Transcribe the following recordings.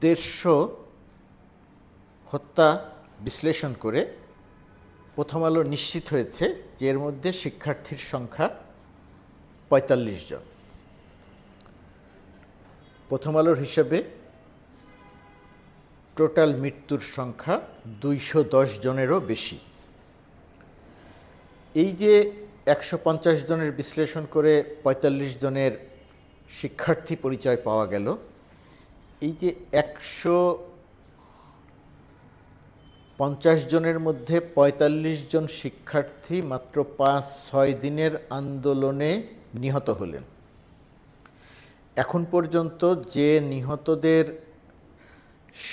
দেড়শো হত্যা বিশ্লেষণ করে প্রথম আলো নিশ্চিত হয়েছে যে এর মধ্যে শিক্ষার্থীর সংখ্যা পঁয়তাল্লিশ জন। প্রথম আলোর হিসাবে টোটাল মৃত্যুর সংখ্যা দুইশো দশ জনেরও বেশি। এই যে একশো পঞ্চাশ জনের বিশ্লেষণ করে পঁয়তাল্লিশ জনের শিক্ষার্থী পরিচয় পাওয়া গেল এই যে একশো পঞ্চাশ জনের মধ্যে পঁয়তাল্লিশ জন শিক্ষার্থী মাত্র পাঁচ, ছয় দিনের আন্দোলনে নিহত হলেন। এখন পর্যন্ত যে নিহতদের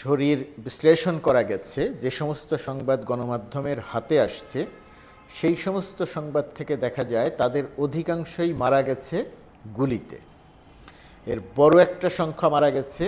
শরীর বিশ্লেষণ করা গেছে, যে সমস্ত সংবাদ গণমাধ্যমের হাতে আসছে, সেই সমস্ত সংবাদ থেকে দেখা যায় তাদের অধিকাংশই মারা গেছে গুলিতে। এর বড় একটা সংখ্যা মারা গেছে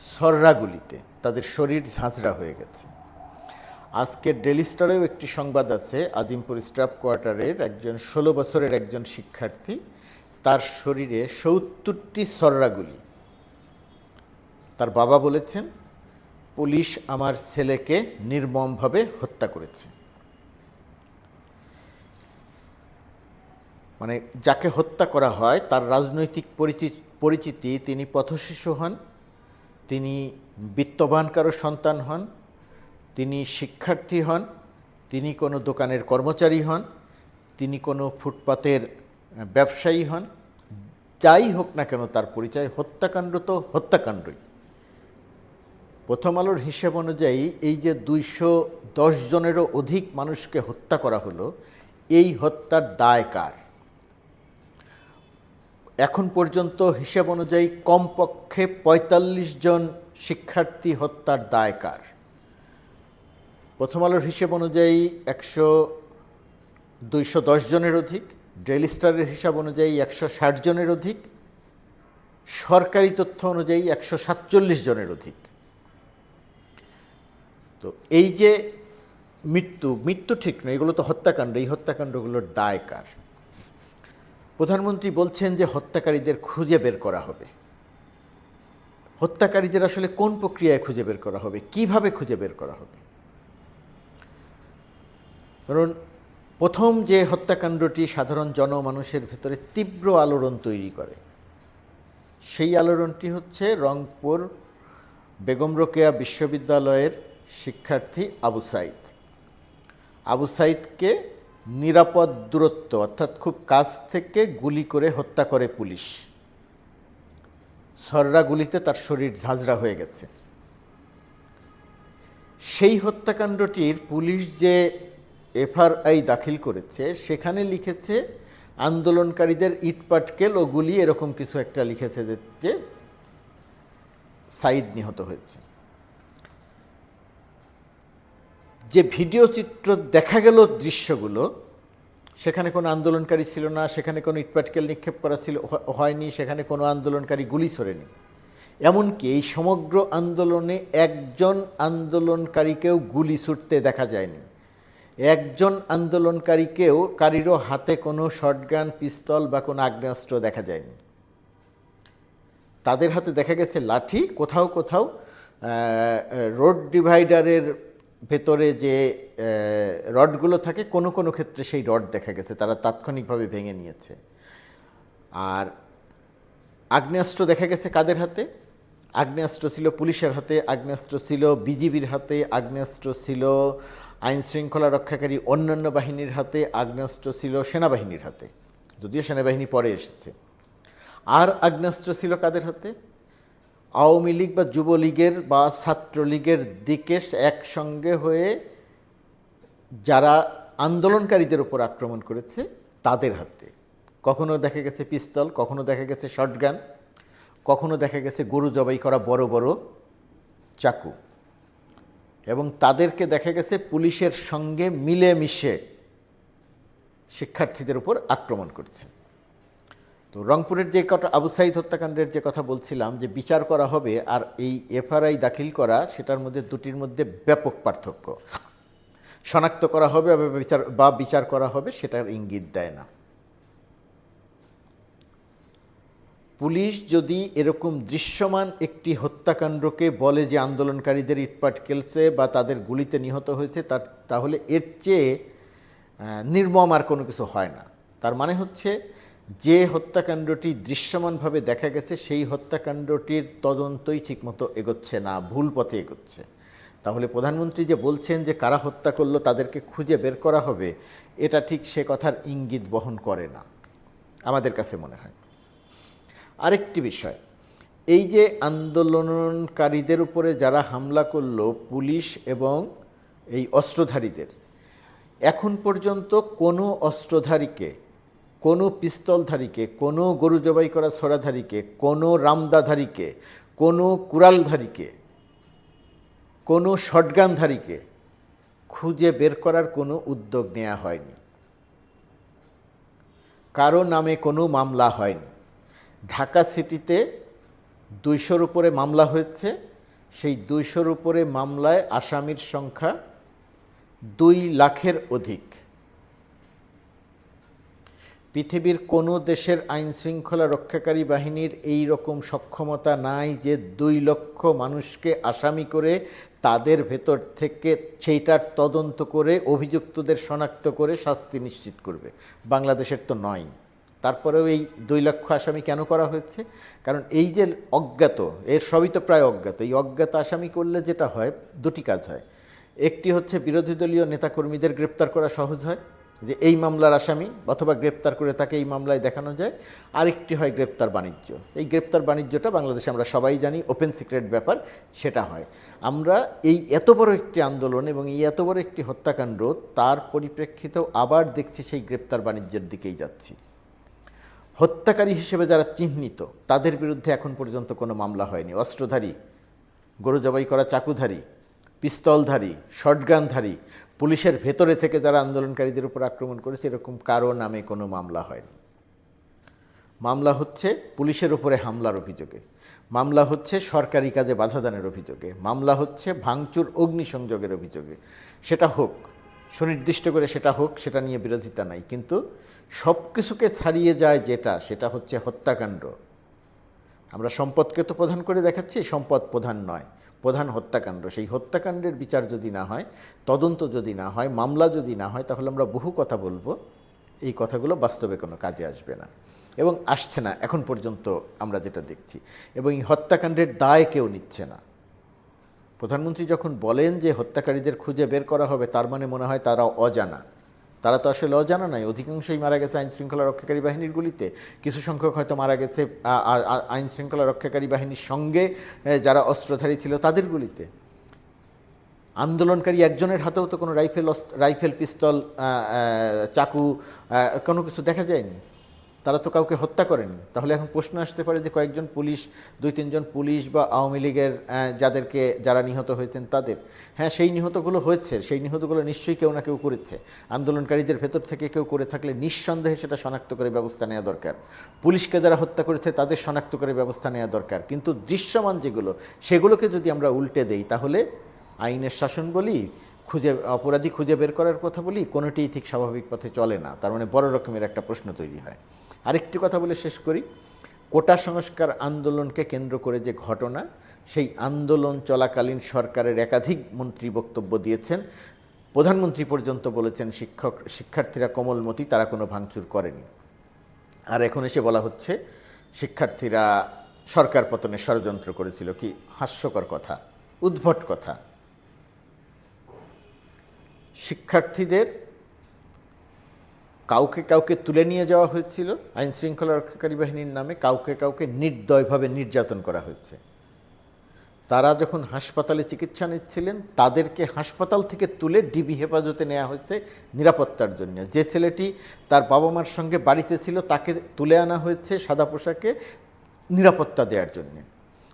সররা গুলিতে তাদের শরীর ঝাঁঝরা হয়ে গেছে। আজকে ডেলি স্টারেও একটি সংবাদ আছে, আজিমপুর স্টাফ কোয়ার্টারের একজন, ষোলো বছরের একজন শিক্ষার্থী, তার শরীরে সত্তরটি সররাগুলি। তার বাবা বলেছেন, পুলিশ আমার ছেলেকে নির্মমভাবে হত্যা করেছে। মানে যাকে হত্যা করা হয়, তার রাজনৈতিক পরিচি- পরিচিতি তিনি পথশিশু হন। তিনি বিত্তবান কারও সন্তান হন, তিনি শিক্ষার্থী হন, তিনি কোনো দোকানের কর্মচারী হন, তিনি কোনো ফুটপাতের ব্যবসায়ী হন, যাই হোক না কেন তার পরিচয় হত্যাকাণ্ড তো হত্যাকাণ্ডই। প্রথম আলোর হিসেব অনুযায়ী এই যে দুইশো দশ জনেরও অধিক মানুষকে হত্যা করা হলো, এই হত্যার দায় কার? এখন পর্যন্ত হিসাব অনুযায়ী কমপক্ষে পঁয়তাল্লিশ জন শিক্ষার্থী হত্যার দায়কার। প্রথম আলোর হিসেব অনুযায়ী একশো দুইশো দশ জনের অধিক, ডেইলি স্টারের হিসাব অনুযায়ী একশো ষাট জনের অধিক, সরকারি তথ্য অনুযায়ী একশো সাতচল্লিশ জনের অধিক। তো এই যে মৃত্যু মৃত্যু ঠিক নয় এগুলো তো হত্যাকাণ্ড, এই হত্যাকাণ্ডগুলোর দায় কার প্রধানমন্ত্রী বলছেন যে হত্যাকারীদের খুঁজে বের করা হবে। হত্যাকারীদের আসলে কোন প্রক্রিয়ায় খুঁজে বের করা হবে? কীভাবে খুঁজে বের করা হবে? কারণ প্রথম যে হত্যাকাণ্ডটি সাধারণ জনমানুষের ভেতরে তীব্র আলোড়ন তৈরি করে, সেই আলোড়নটি হচ্ছে রংপুর বেগম রোকেয়া বিশ্ববিদ্যালয়ের শিক্ষার্থী আবু সাইদ। আবু সাইদকে নিরাপদ দূরত্ব, অর্থাৎ খুব কাছ থেকে গুলি করে হত্যা করে পুলিশ। সররা গুলিতে তার শরীর ঝাঁঝরা হয়ে গেছে। সেই হত্যাকাণ্ডটির পুলিশ যে এফআরআই দাখিল করেছে, সেখানে লিখেছে, আন্দোলনকারীদের ইটপাটকেল ও গুলি, এরকম কিছু একটা লিখেছে যে- সাইদ নিহত হয়েছে। যে ভিডিও চিত্র দেখা গেল দৃশ্যগুলো, সেখানে কোনো আন্দোলনকারী ছিল না, সেখানে কোনো ইটপাটকেল নিক্ষেপ করা ছিল হয়নি, সেখানে কোনো আন্দোলনকারী গুলি ছোড়েনি। এমনকি এই সমগ্র আন্দোলনে একজন আন্দোলনকারীকেও গুলি ছুটতে দেখা যায়নি। একজন আন্দোলনকারীকেও কারিরও হাতে কোনো শটগান, পিস্তল বা কোনো আগ্নেয়াস্ত্র দেখা যায়নি। তাদের হাতে দেখা গেছে লাঠি, কোথাও কোথাও রোড ডিভাইডারের ভেতরে যে রডগুলো থাকে, কোনো কোনো ক্ষেত্রে সেই রড দেখা গেছে, তারা তাৎক্ষণিকভাবে ভেঙে নিয়েছে। আর আগ্নেয়াস্ত্র দেখা গেছে কাদের হাতে? আগ্নেয়াস্ত্র ছিল পুলিশের হাতে, আগ্নেয়াস্ত্র ছিল বিজিবির হাতে, আগ্নেয়াস্ত্র ছিল আইন শৃঙ্খলা রক্ষাকারী অন্যান্য বাহিনীর হাতে, আগ্নেয়াস্ত্র ছিল সেনাবাহিনীর হাতে, যদিও সেনাবাহিনী পরে এসেছে। আর আগ্নেয়াস্ত্র ছিল কাদের হাতে? আওয়ামী লীগ বা যুবলীগের বা ছাত্রলীগের দিকে একসঙ্গে হয়ে যারা আন্দোলনকারীদের উপর আক্রমণ করেছে, তাদের হাতে। কখনো দেখা গেছে পিস্তল, কখনো দেখা গেছে শটগান, কখনো দেখা গেছে গরু জবাই করা বড় বড় চাকু। এবং তাদেরকে দেখা গেছে পুলিশের সঙ্গে মিলেমিশে শিক্ষার্থীদের উপর আক্রমণ করছে। তো রংপুরের যে কথা আবু সাইদ হত্যাকাণ্ডের যে কথা বলছিলাম, যে বিচার করা হবে আর এই এফআরআই দাখিল করা, সেটার মধ্যে দুটির মধ্যে ব্যাপক পার্থক্য। শনাক্ত করা হবে বিচার, বা বিচার করা হবে সেটার ইঙ্গিত দেয় না। পুলিশ যদি এরকম দৃশ্যমান একটি হত্যাকাণ্ডকে বলে যে আন্দোলনকারীদের ইটপাট খেলছে বা তাদের গুলিতে নিহত হয়েছে, তার, তাহলে এর চেয়ে নির্মম আর কোনো কিছু হয় না। তার মানে হচ্ছে যে হত্যাকাণ্ডটি দৃশ্যমানভাবে দেখা গেছে, সেই হত্যাকাণ্ডটির তদন্তই ঠিকমতো এগোচ্ছে না, ভুল পথে এগোচ্ছে। তাহলে প্রধানমন্ত্রী যে বলছেন যে কারা হত্যা করল, তাদেরকে খুঁজে বের করা হবে, এটা ঠিক সে কথার ইঙ্গিত বহন করে না, আমাদের কাছে মনে হয়। আরেকটি বিষয়, এই যে আন্দোলনকারীদের উপরে যারা হামলা করল, পুলিশ এবং এই অস্ত্রধারীদের, এখন পর্যন্ত কোনো অস্ত্রধারীকে কোনো পিস্তলধারীকে, কোনো গরু জবাই করা ছড়াধারীকে, কোনো রামদাধারীকে, কোনো কুড়ালধারীকে, কোনো শটগানধারীকে খুঁজে বের করার কোনো উদ্যোগ নেওয়া হয়নি। কারও নামে কোনো মামলা হয়নি। ঢাকা সিটিতে দুইশোর উপরে মামলা হয়েছে। সেই দুইশোর উপরে মামলায় আসামির সংখ্যা দুই লাখের অধিক। পৃথিবীর কোনো দেশের আইন শৃঙ্খলা রক্ষাকারী বাহিনীর এই রকম সক্ষমতা নাই যে দুই লক্ষ মানুষকে আসামি করে তাদের ভেতর থেকে সেইটার তদন্ত করে, অভিযুক্তদের শনাক্ত করে শাস্তি নিশ্চিত করবে। বাংলাদেশের তো নয়। তারপরেও এই দুই লক্ষ আসামি কেন করা হয়েছে? কারণ এই যে অজ্ঞাত, এর সবই তো প্রায় অজ্ঞাত। এই অজ্ঞাত আসামি করলে যেটা হয়, দুটি কাজ হয়। একটি হচ্ছে বিরোধী দলীয় নেতাকর্মীদের গ্রেপ্তার করা সহজ হয় যে এই মামলার আসামি অথবা গ্রেপ্তার করে তাকে এই মামলায় দেখানো যায়। আরেকটি হয় গ্রেপ্তার বাণিজ্য। এই গ্রেপ্তার বাণিজ্যটা বাংলাদেশে আমরা সবাই জানি ওপেন সিক্রেট ব্যাপার, সেটা হয়। আমরা এই এত বড় একটি আন্দোলন এবং এই এত বড় একটি হত্যাকাণ্ড, তার পরিপ্রেক্ষিতেও আবার দেখছি সেই গ্রেপ্তার বাণিজ্যের দিকেই যাচ্ছি। হত্যাকারী হিসেবে যারা চিহ্নিত, তাদের বিরুদ্ধে এখন পর্যন্ত কোনো মামলা হয়নি। অস্ত্রধারী, গরু জবাই করা চাকুধারী, পিস্তলধারী, শটগানধারী পুলিশের ভেতরে থেকে যারা আন্দোলনকারীদের উপর আক্রমণ করেছে, এরকম কারও নামে কোনো মামলা হয়নি। মামলা হচ্ছে পুলিশের উপরে হামলার অভিযোগে। মামলা হচ্ছে সরকারি কাজে বাধাদানের অভিযোগে। মামলা হচ্ছে ভাঙচুর, অগ্নিসংযোগের অভিযোগে। সেটা হোক, সুনির্দিষ্ট করে সেটা হোক, সেটা নিয়ে বিরোধিতা নাই। কিন্তু সব কিছুকে ছাড়িয়ে যায় যেটা, সেটা হচ্ছে হত্যাকাণ্ড। আমরা সম্পদকে তো প্রধান করে দেখাচ্ছি, সম্পদ প্রধান নয়। প্রধান হত্যাকাণ্ড। সেই হত্যাকাণ্ডের বিচার যদি না হয়, তদন্ত যদি না হয়, মামলা যদি না হয়, তাহলে আমরা বহু কথা বলব। এই কথাগুলো বাস্তবে কোনো কাজে আসবে না। এবং আসছে না, এখন পর্যন্ত আমরা যেটা দেখছি। এবং এই হত্যাকাণ্ডের দায় কেউ নিচ্ছে না। প্রধানমন্ত্রী যখন বলেন যে হত্যাকারীদের খুঁজে বের করা হবে, তার মানে মনে হয় তারা অজানা। তারা তো আসলে অজানা নাই। অধিকাংশই মারা গেছে আইন শৃঙ্খলা রক্ষাকারী বাহিনীর গুলিতে। কিছু সংখ্যক হয়তো মারা গেছে আইন শৃঙ্খলা রক্ষাকারী বাহিনীর সঙ্গে যারা অস্ত্রধারী ছিল তাদের গুলিতে। আন্দোলনকারী একজনের হাতেও তো কোনো রাইফেল রাইফেল, পিস্তল চাকু কোনো কিছু দেখা যায়নি। তারা তো কাউকে হত্যা করেনি। তাহলে এখন প্রশ্ন আসতে পারে যে কয়েকজন পুলিশ, দুই তিনজন পুলিশ বা আওয়ামী লীগের যাদেরকে যারা নিহত হয়েছেন তাদের। হ্যাঁ সেই নিহতগুলো হয়েছে, সেই নিহতগুলো নিশ্চয়ই কেউ না কেউ করেছে। আন্দোলনকারীদের ভেতর থেকে কেউ করে থাকলে নিঃসন্দেহে সেটা শনাক্ত করে ব্যবস্থা নেওয়া দরকার। পুলিশকে যারা হত্যা করেছে তাদের শনাক্ত করে ব্যবস্থা নেওয়া দরকার। কিন্তু দৃশ্যমান যেগুলো, সেগুলোকে যদি আমরা উল্টে দেই, তাহলে আইনের শাসন বলি, খুঁজে, অপরাধী খুঁজে বের করার কথা বলি, কোনোটিই ঠিক স্বাভাবিক পথে চলে না। তার মানে বড় রকমের একটা প্রশ্ন তৈরি হয়। আরেকটি কথা বলে শেষ করি। কোটা সংস্কার আন্দোলনকে কেন্দ্র করে যে ঘটনা, সেই আন্দোলন চলাকালীন সরকারের একাধিক মন্ত্রী বক্তব্য দিয়েছেন। প্রধানমন্ত্রী পর্যন্ত বলেছেন, শিক্ষক, শিক্ষার্থীরা কোমলমতি, তারা কোনো ভাঙচুর করেনি। আর এখন এসে বলা হচ্ছে, শিক্ষার্থীরা সরকার পতনে ষড়যন্ত্র করেছিল। কি হাস্যকর কথা, উদ্ভট কথা। শিক্ষার্থীদের কাউকে কাউকে তুলে নিয়ে যাওয়া হয়েছিল, আইন শৃঙ্খলা রক্ষাকারী বাহিনীর নামে কাউকে কাউকে নির্দয়ভাবে নির্যাতন করা হয়েছে। তারা যখন হাসপাতালে চিকিৎসা নিচ্ছিলেন, তাদেরকে হাসপাতাল থেকে তুলে ডিবি হেফাজতে নেওয়া হয়েছে নিরাপত্তার জন্য। যে ছেলেটি তার বাবা মার সঙ্গে বাড়িতে ছিল, তাকে তুলে আনা হয়েছে সাদা পোশাকে নিরাপত্তা দেওয়ার জন্য।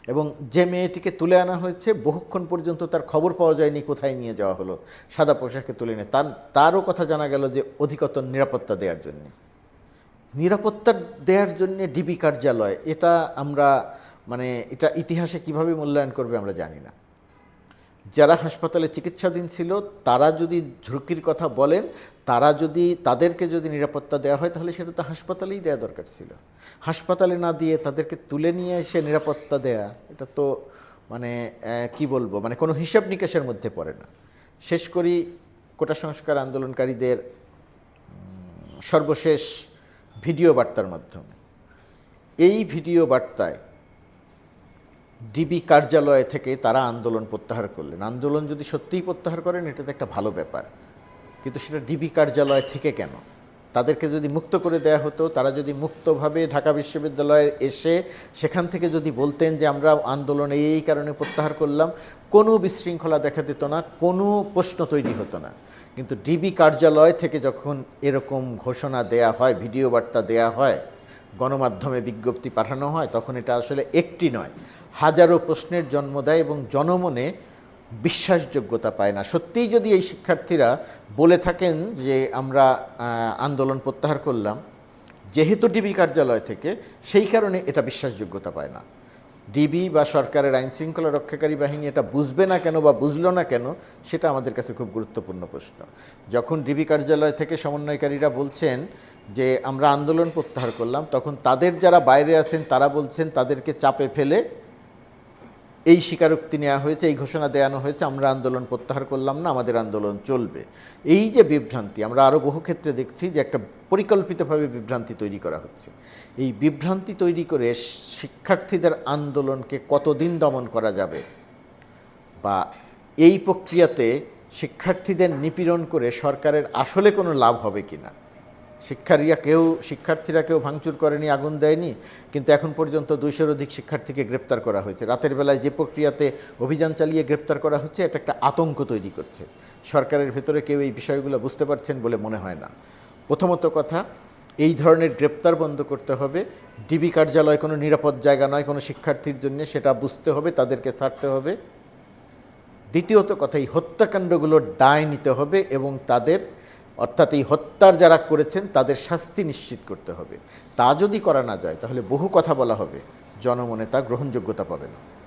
এবং যে মেয়েটিকে তুলে আনা হয়েছে, বহুক্ষণ পর্যন্ত তার খবর পাওয়া যায়নি, কোথায় নিয়ে যাওয়া হলো। সাদা পোশাকে তুলে নিয়ে তার তারও কথা জানা গেল যে অধিকতর নিরাপত্তা দেওয়ার জন্য। নিরাপত্তা দেওয়ার জন্যে ডিবি কার্যালয়, এটা আমরা মানে এটা ইতিহাসে কীভাবে মূল্যায়ন করবে আমরা জানি না। যারা হাসপাতালে চিকিৎসাধীন ছিল, তারা যদি ঝুঁকির কথা বলেন, তারা যদি তাদেরকে যদি নিরাপত্তা দেওয়া হয়, তাহলে সেটা তো হাসপাতালেই দেওয়া দরকার ছিল। হাসপাতালে না দিয়ে তাদেরকে তুলে নিয়ে এসে নিরাপত্তা দেয়া, এটা তো মানে কি বলব মানে কোনো হিসাব নিকাশের মধ্যে পড়ে না। শেষ করি, কোটা সংস্কার আন্দোলনকারীদের সর্বশেষ ভিডিও বার্তার মাধ্যমে। এই ভিডিও বার্তায় ডিবি কার্যালয় থেকে তারা আন্দোলন প্রত্যাহার করলেন। আন্দোলন যদি সত্যিই প্রত্যাহার করেন এটা তো একটা ভালো ব্যাপার। কিন্তু সেটা ডিবি কার্যালয় থেকে কেন? তাদেরকে যদি মুক্ত করে দেয়া হতো, তারা যদি মুক্তভাবে ঢাকা বিশ্ববিদ্যালয়ে এসে সেখান থেকে যদি বলতেন যে, আমরা আন্দোলন এই কারণে প্রত্যাহার করলাম কোনো বিশৃঙ্খলা দেখা দিত না, কোনো প্রশ্ন তৈরি হতো না। কিন্তু ডিবি কার্যালয় থেকে যখন এরকম ঘোষণা দেয়া হয়, ভিডিও বার্তা দেয়া হয়, গণমাধ্যমে বিজ্ঞপ্তি পাঠানো হয়, তখন এটা আসলে একটি নয়। হাজারো প্রশ্নের জন্ম দেয় এবং জনমনে বিশ্বাসযোগ্যতা পায় না। সত্যিই যদি এই শিক্ষার্থীরা বলে থাকেন যে আমরা আন্দোলন প্রত্যাহার করলাম, যেহেতু ডিবি কার্যালয় থেকে, সেই কারণে এটা বিশ্বাসযোগ্যতা পায় না। ডিবি বা সরকারের আইন শৃঙ্খলা রক্ষাকারী বাহিনী এটা বুঝবে না কেন বা বুঝলো না কেন, সেটা আমাদের কাছে খুব গুরুত্বপূর্ণ প্রশ্ন। যখন ডিবি কার্যালয় থেকে সমন্বয়কারীরা বলছেন যে আমরা আন্দোলন প্রত্যাহার করলাম, তখন তাদের যারা বাইরে আছেন, তারা বলছেন তাদেরকে চাপে ফেলে এই স্বীকারোক্তি নেওয়া হয়েছে, এই ঘোষণা দেওয়ানো হয়েছে, আমরা আন্দোলন প্রত্যাহার করলাম না, আমাদের আন্দোলন চলবে। এই যে বিভ্রান্তি, আমরা আরও বহু ক্ষেত্রে দেখছি যে একটা পরিকল্পিতভাবে বিভ্রান্তি তৈরি করা হচ্ছে। এই বিভ্রান্তি তৈরি করে শিক্ষার্থীদের আন্দোলনকে কতদিন দমন করা যাবে? বা এই প্রক্রিয়াতে শিক্ষার্থীদের নিপীড়ন করে সরকারের আসলে কোনো লাভ হবে কি না শিক্ষার্থীরা কেউ শিক্ষার্থীরা কেউ ভাঙচুর করেনি, আগুন দেয়নি, কিন্তু এখন পর্যন্ত দুইশোর অধিক শিক্ষার্থীকে গ্রেপ্তার করা হয়েছে। রাতের বেলায় যে প্রক্রিয়াতে অভিযান চালিয়ে গ্রেপ্তার করা হচ্ছে, এটা একটা আতঙ্ক তৈরি করছে। সরকারের ভেতরে কেউ এই বিষয়গুলো বুঝতে পারছেন বলে মনে হয় না। প্রথমত কথা, এই ধরনের গ্রেপ্তার বন্ধ করতে হবে। ডিবি কার্যালয় কোনো নিরাপদ জায়গা নয়, কোনো শিক্ষার্থীর জন্য, সেটা বুঝতে হবে, তাদেরকে ছাড়তে হবে। দ্বিতীয়ত কথা, এই হত্যাকাণ্ডগুলোর দায় নিতে হবে এবং তাদের অর্থাৎ এই হত্যার যারা করেছেন, তাদের শাস্তি নিশ্চিত করতে হবে। তা যদি করা না যায়, তাহলে বহু কথা বলা হবে। জনমনে তা গ্রহণযোগ্যতা পাবে না।